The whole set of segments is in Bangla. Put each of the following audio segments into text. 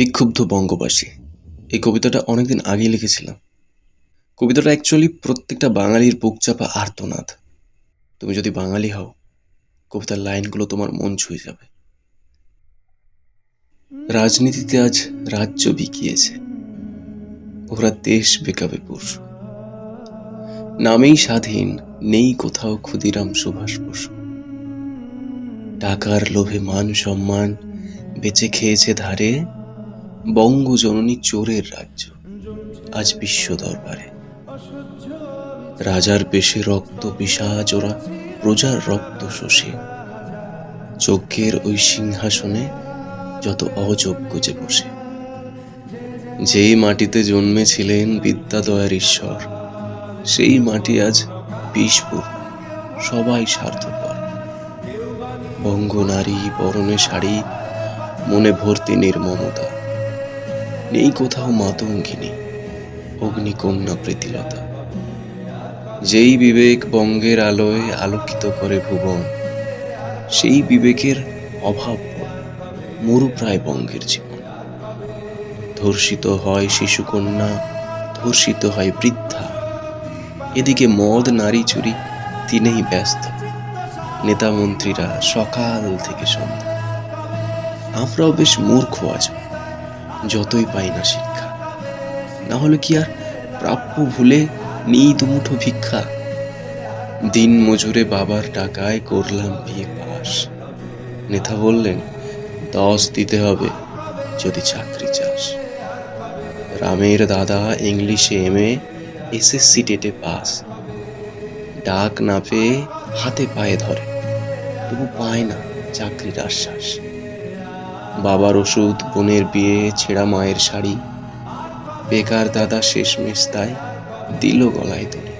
বিক্ষুব্ধ বঙ্গবাসী। এই কবিতাটা অনেকদিন আগেই লিখেছিলাম। কবিতাটা অ্যাকচুয়ালি প্রত্যেকটা বাঙালির বুক চাপা আর্তনাদ। তুমি যদি বাঙালি হও, কবিতার লাইনগুলো তোমার মন ছুঁয়ে যাবে। রাজনীতিতে আজ রাজ্য বিকিয়েছে। ওরা দেশ বেকাবে পরশু নামেই স্বাধীন, নেই কোথাও ক্ষুদিরাম সুভাষ বসু। টাকার লোভে মান সম্মান বেঁচে খেয়েছে ধারে বঙ্গজননী চোরের রাজ্য, আজ বিশ্ব দরবারে। রাজার বেশে রক্ত ওরা প্রজার রক্ত শোষে। যজ্ঞের ওই সিংহাসনে যত অযোগ্য যে বসে। যেই মাটিতে জন্মেছিলেন বিদ্যাদয়ার ঈশ্বর, সেই মাটি আজ বিষপুর সবাই স্বার্থপর। বঙ্গ নারী পরনে শাড়ি, মনে ভর্তি নির্মমতা। নেই কোথাও মাতঙ্গিনী, অগ্নিকন্যা প্রীতিলতা। যেই বিবেক বঙ্গের আলোয় আলোকিত করে ভুবন, সেই বিবেকের অভাব মরুপ্রায় বঙ্গের জীবন। ধর্ষিত হয় শিশুকন্যা, ধর্ষিত হয় বৃদ্ধা। এদিকে মদ, নারী চুরি তিনেই ব্যস্ত। নেতা মন্ত্রীরা সকাল থেকে সন্ধ্যা। আমরাও বেশ মূর্খ আজ যতই পাই না শিক্ষা। না হলে কি আর প্রাপ্য ভুলে নিই দুমুঠো ভিক্ষা? দিন মজুরে বাবার টাকায় করলাম বিয়ে পাস নেতা বললেন, দশ দিতে হবে যদি চাকরি চাস। রামের দাদা ইংলিশে এম এ এসএসসি টেটে পাস। ডাক না পেয়ে হাতে পায়ে ধরে। তবু পায় না চাকরির আশ্বাস। বাবার ওষুধ, বোনের বিয়ে, ছেঁড়া মায়ের শাড়ি। বেকার দাদা শেষমেশ তাই দিল গলায় দড়ি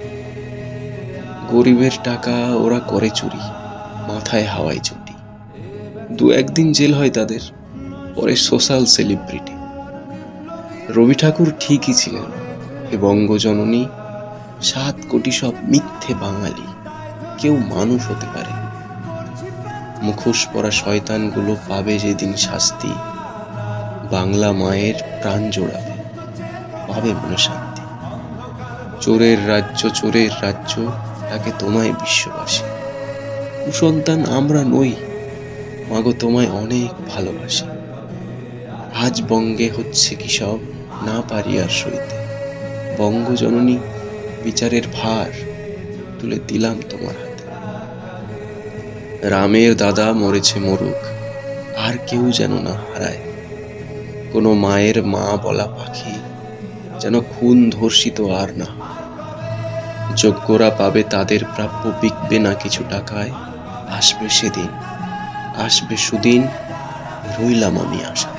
গরিবের টাকা ওরা করে চুরি, মাথায় হাওয়ায় চুটি। দু একদিন জেল হয় তাদের, পরে সোশ্যাল সেলিব্রিটি। রবি ঠাকুর ঠিকই ছিলেন, এ বঙ্গজননী, সাত কোটি সব মিথ্যে বাঙালি, কেউ মানুষ হতে পারে মুখোশ পরা শয়তানগুলো পাবে যেদিন শাস্তি। বাংলা মায়ের প্রাণ জোড়াবে। পাবে মনে শান্তি। চোরের রাজ্য চোরের রাজ্য, তাকে তোমায় বিশ্ববাসী। কুসন্তান, আমরা নই, মাগো তোমায় অনেক ভালোবাসি। আজ বঙ্গে হচ্ছে কি সব, না পারি আর সইতে। বঙ্গজননী, বিচারের ভার তুলে দিলাম তোমার হাতে। রামের দাদা মরেছে মরুক, আর কেউ যেন না হারায়। কোনো মায়ের মা বলা পাখি যেন খুন ধর্ষিত আর না। যোগ্যরা পাবে তাদের প্রাপ্য, বিকবে না কিছু টাকায়। আসবে সেদিন, আসবে সুদিন, রইলাম আমি আশা